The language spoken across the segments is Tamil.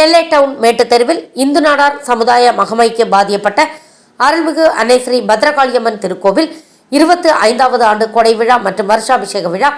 டவுன் மேட்டு தெருவில் இந்து நாடார் சமுதாய மகமைக்கு பாதியப்பட்ட அருள்மிகு அன்னை ஸ்ரீ பத்ரகாளியம்மன் திருக்கோவில் இருபத்து ஐந்தாவது ஆண்டு கொடை விழா மற்றும் வருஷாபிஷேக விழா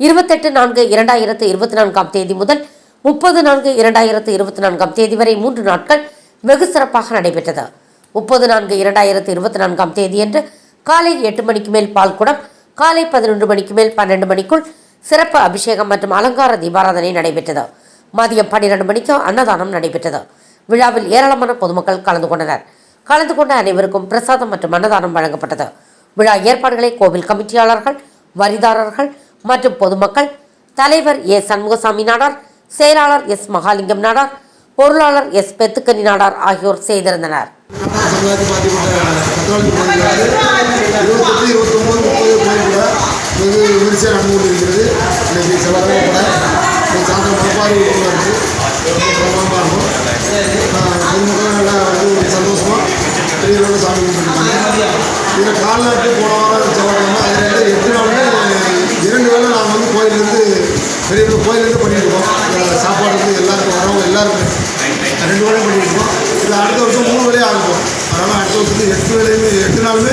இருபத்தெட்டு நான்கு இரண்டாயிரத்து இருபத்தி நான்காம் தேதி முதல் முப்பது நான்கு இரண்டாயிரத்து இருபத்தி நான்காம் தேதி வரை மூன்று நாட்கள் வெகு சிறப்பாக நடைபெற்றது. முப்பது நான்கு இரண்டாயிரத்து இருபத்தி நான்காம் தேதியன்று காலை எட்டு மணிக்கு மேல் பால்குடம் காலை பதினொன்று மணிக்கு மேல் பன்னெண்டு மணிக்குள் சிறப்பு அபிஷேகம் மற்றும் அலங்கார தீபாராதனை நடைபெற்றது. மதியம் பன்னிரண்டு மணிக்கு அன்னதானம் நடைபெற்றது விழாவில் ஏராளமான பொதுமக்கள் கலந்து கொண்டனர் கலந்து கொண்ட அனைவருக்கும் பிரசாதம் மற்றும் அன்னதானம் வழங்கப்பட்டது விழா ஏற்பாடுகளை கோவில் கமிட்டியாளர்கள் வரிதாரர்கள் மற்றும் பொதுமக்கள் தலைவர் ஏ சண்முகசாமி நாடார் செயலாளர் எஸ் மகாலிங்கம் நாடார் பொருளாளர் எஸ் பெத்துக்கனி நாடார் ஆகியோர் செய்திருந்தனர் இருபத்தெட்டு முப்பது கோயில் கூட நடந்து கொண்டிருக்கிறது இன்னைக்கு செவ்வாய் இருக்கும் ஆஹ் பொதுமக்கள் நல்லா வந்து ஒரு சந்தோஷமாக பெரியவரோட சாமி கும்பிட்டுருக்காங்க இதில் கால்நாட்டு போன வாரம் செவ்வாய்க்கிழமை அதில் எட்டு நாளுமே இரண்டு வேளை நாங்கள் வந்து கோயிலேருந்து பெரியவங்க கோயிலேருந்து பண்ணிட்டுருக்கோம் சாப்பாடுக்கு சாப்பாடு வந்து எல்லாருக்கும் வரவங்க எல்லாருக்கும். ரெண்டு வேலையும் பண்ணிட்டுருக்கோம் இதில் அடுத்த வருஷம் மூணு வேலையும் ஆகும். அதனால் அடுத்த வருஷத்துக்கு எட்டு வேலையுமே எட்டு நாளுமே